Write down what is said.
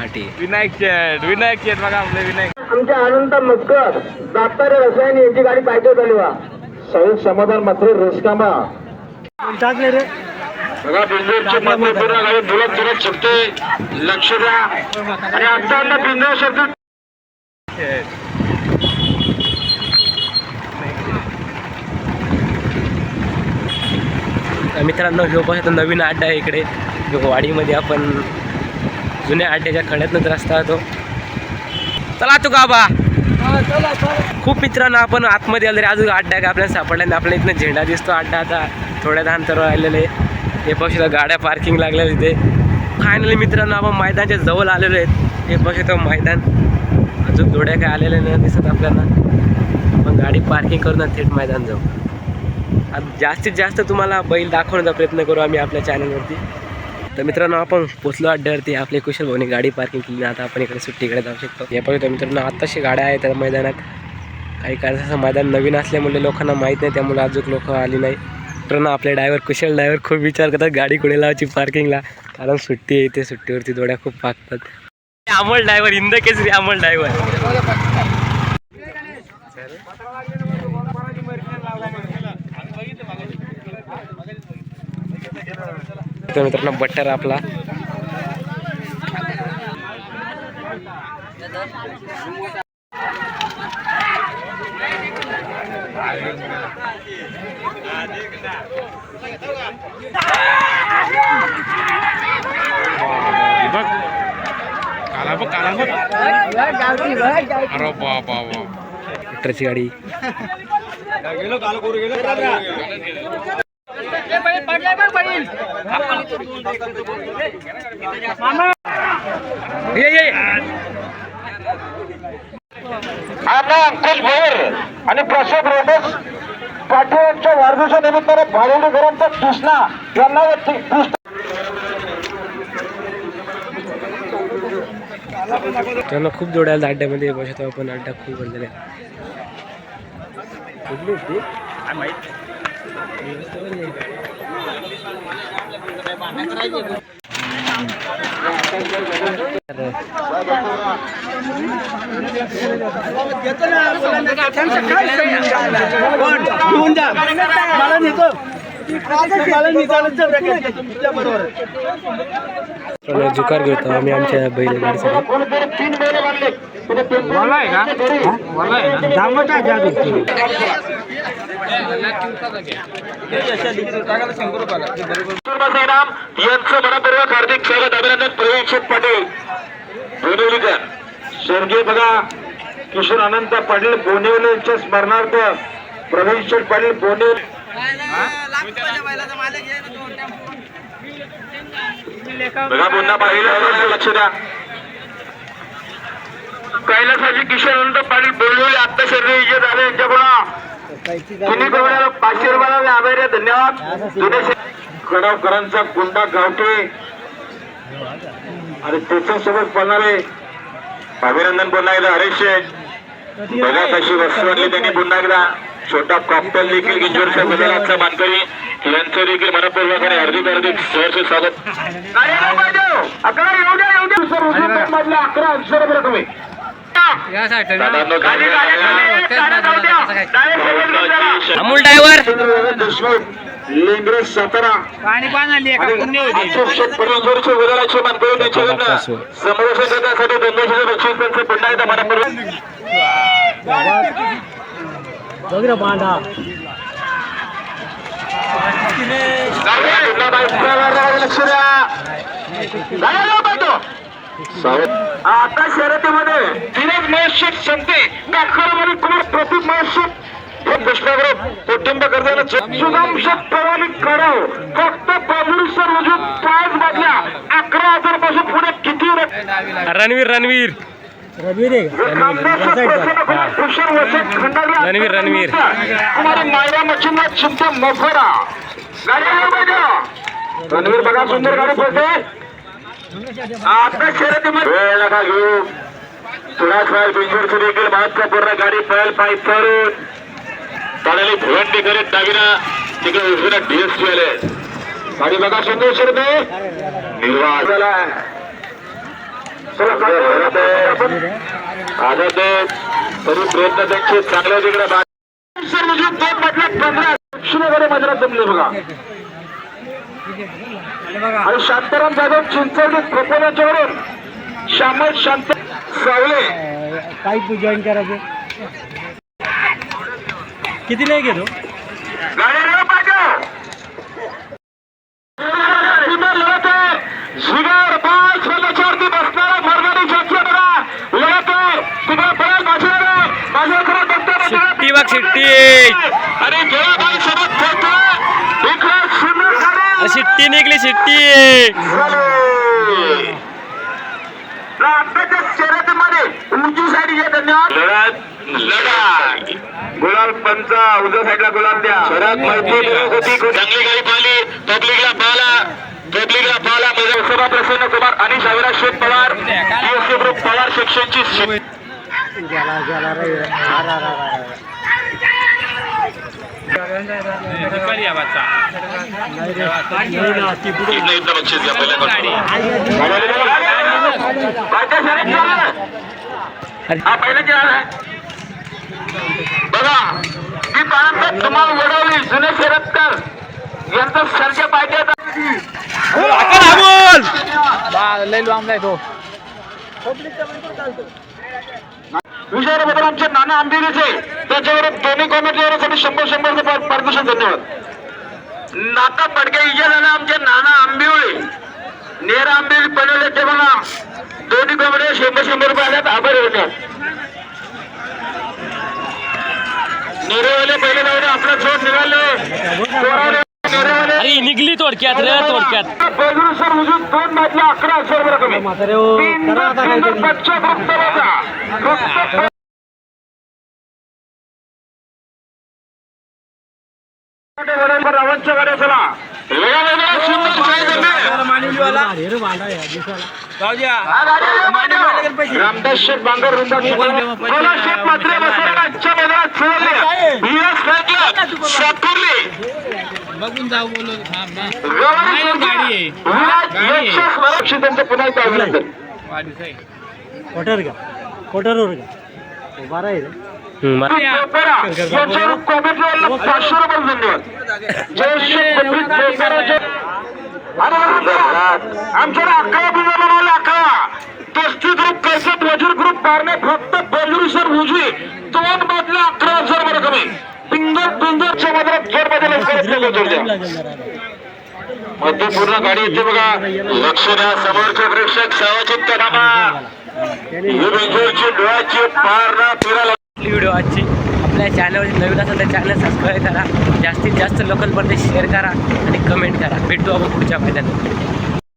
फाटी विनायक शेठ विनायक शेठ बघा आपले विनायक. आमच्या अनंत मस्कर दातारे रसायन यांची गाडी पाहिजे चालवा साहिब समाधान मात्र रसकामा. बघा बिंदूरची मधली पूर्ण गाडी धुलत धुलत सुटते लक्ष द्या. आणि आता बिंदू शब्द तर मित्रांनो ह्यो पाहतो नवीन अड्डा आहे इकडे. वाडीमध्ये आपण जुन्या अड्ड्याच्या खड्यातनंच रस्ता होतो चला तू गाबा. खूप मित्रांनो आपण आतमध्ये आलो तरी अजून अड्डा का आपल्याला सापडला नाही आपल्या इथनं झेंडा दिसतो अड्डा आता थोड्या अंतरावर आलेले हे पाहू गाड्या पार्किंग लागल्या तिथे फायनली मित्रांनो आपण मैदानाच्या जवळ आलेलो आहेत. हे पक्ष शकतो मैदान. अजून जोड्या काय आलेल्या नाही दिसत आपल्याला. पण गाडी पार्किंग करून थेट मैदान जाऊ. आता जास्तीत जास्त तुम्हाला बैल दाखवण्याचा प्रयत्न करू आम्ही आपल्या चॅनलवरती तर मित्रांनो आपण पोचलो अड्ड्यावरती. आपली कुशल भाऊने गाडी पार्किंग केली आता आपण इकडे सुट्टीकडे जाऊ शकतो. हे बघतो मित्रांनो आत्ताशी गाड्या आहेत त्या मैदानात. काही कारण मैदान नवीन असल्यामुळे लोकांना माहीत नाही त्यामुळे अजून लोक आली नाही. मित्रांनो आपले ड्रायव्हर कुशल ड्रायव्हर खूप विचार करतात गाडी कुठे लावायची पार्किंगला कारण सुट्टी आहे ते सुट्टीवरती दोड्या खूप पाकतात अमोल ड्रायव्हर इंद केसरी अमोल ड्रायव्हर तर मित्रांनो बट्टर आपला. बघ काला बघ काला बघ अरे बाबा बट्टरची गाडी. ये ये. आता अंकुश भोर आणि प्रसाद रोडस पाटीलच्या वाढदिवसा निमित्तानं भाडेलीकरांचा कृष्णा यांना कृष्ण त्यांना खूप जोड्याला अड्ड्यामध्ये बसतो आपण अड्डा खूप बनलेला आहे. मला नेतो. मला नेतो. बरोबर जुकार घेतो आम्ही आमच्या बैलगाडीसाठी. यांचं मनपूर्वक हार्दिक स्वागत अभिनंदन प्रवीण पाटील बोनिवलीकर स्वर्गीय बघा किशोर अनंत पाटील बोनिवले यांच्या स्मरणार्थ प्रवीण पाटील बोनिवले बघा पुन्हा पाहिलं लक्ष द्या. कैलासाची किशोर अनंत पाटील बोनिवले आत्ता शरीर विजय झाले यांच्याकडून. तुम्ही बघा पाचशे रुपयाला आभारी. धन्यवाद. जुने खडावकरांचा गुंडा गावठे. आणि त्याच्यासोबत पळणारे अभिनंदन पुन्हा एकदा हरेश शेठ बघा कशी वस्तू आणली त्यांनी पुन्हा एकदा. छोटा कॉकटेल देखील किंजोरच्या बदलाचा मानकरी यांचं देखील मनपूर्वक आणि हार्दिक हार्दिक सहर्ष स्वागत. अकरा येऊ द्या येऊ द्या सर अकरा अक्षर बरं तुम्ही. अमोल ड्रायव्हर सातारा पाणी पाणी मानकरी त्यांच्याकडनं दोनशे बक्षीस त्यांचे पुन्हा एकदा मनपूर्वक. आता शर्यतीमध्ये दिनेश महेश संपते दाखवणारी कुमार प्रतीक महेश हे कृष्णाग्रह कुटुंब करताना सुगम पवानी कराव फक्त बाजूसर रुजून पाच बदल्या अकरा हजारपासून पुढे किती रणवीर रणवीर रणवीर, रणवीर. तुम्हाला मायरा मच्छिंद्र चिंता मोफरा रणवीर बघा सुंदर गाडी पडते आता शर्यतीमध्ये. वेळ नका घेऊ. थोडाच वेळ बिंजोरची देखील महत्त्वपूर्ण गाडी पळेल पाय करून पळाली भिवंडी करीत डावीना तिकडे उजवीला डीएसपी आले. गाडी बघा सुंदर शर्यत. निर्वाह झाला आता ते तरी प्रयत्न त्यांचे चांगल्या तिकडे. पंधरा. मैदानात जमले बघा. आणि शांताराम जाधव चिंचवली खोपोल्याच्यावरून श्यामल शांत सावले. काही जॉईन करायचे. किती नाही शिगार बसणारा मरणारी बघा. लढत बघता शिट्टी बघ, शिट्टी. अरे गेला बाई सोबत खेळतो इकडे सुंदर गाडी शिट्टी. निघली शिट्टी गुलाल पंच उजव्या साईडला गुलाल द्या. शरद माहिती होती चांगली गाडी पाहिली. पब्लिकला पाहिला पब्लिकला पाहिला म्हणजे प्रसन्न कुमार आणि शाविरा शेख पवार. पवार सेक्शनची गेला गेला रे. आ, रा, रा, रा, रा. नाही रे. नाही ना, ती पुढे इथलं इथलं बक्षीस घ्या पहिल्या हा पहिला खेळ आहे बघा मी पाहत तुम्हाला वडवली जुने शरत्कर यांचं सरच्या लय लांब तो. विजयाबद्दल आमचे नाना आंबिरीचे. त्याच्यावर दोन्ही कॉमेंटरीसाठी शंभर शंभर पारितोषिक धन्यवाद. नाता पडके इजा झाला आमचे नाना आंबिवळे. नेर आंबिवळे बनवले ते बघा. दोन्ही कॉमेडी शंभर शंभर रुपये आल्यात. आभार होत्यात नेरेवाले पहिले जाऊ दे आपला छोट निघाले. पोरावले, नेरेवाले अरे निघली थोडक्यात रे थोडक्यात. बेजूर सर उजून दोन मॅचला अकरा हजार बरं कमी रामदास शेठ बांगर रुंदा शेठ मात्रे बसवला आजच्या मैदानात सोडले सातुर्ली बघून जाऊ बोलू. थांब ना गवारी नाही, गाडी आहे. विराट गाडी आहे. यश स्वराक्षी त्यांचं पुन्हा कोटर का? कोटरवर का? आमच्याकडे अकरा बिजा बनवले अकरा. पस्तीस ग्रुप वजीर ग्रुप मारणे फक्त बेलुरी सर उजवी. दोन मधले अकरा हजार बरं कमी. पिंगल पिंगलच्या मधल्या जोरमध्ये लागेल जरा मध्ये पूर्ण गाडी येते बघा. लक्ष द्या समोरचे प्रेक्षक सावचित्त नामा आपली व्हिडिओ आजची आपल्या चॅनलवर नवीन असेल तर चॅनल सबस्क्राईब करा. जास्तीत जास्त लोकांपर्यंत शेअर करा आणि कमेंट करा. भेटू आपण पुढच्या फायद्यात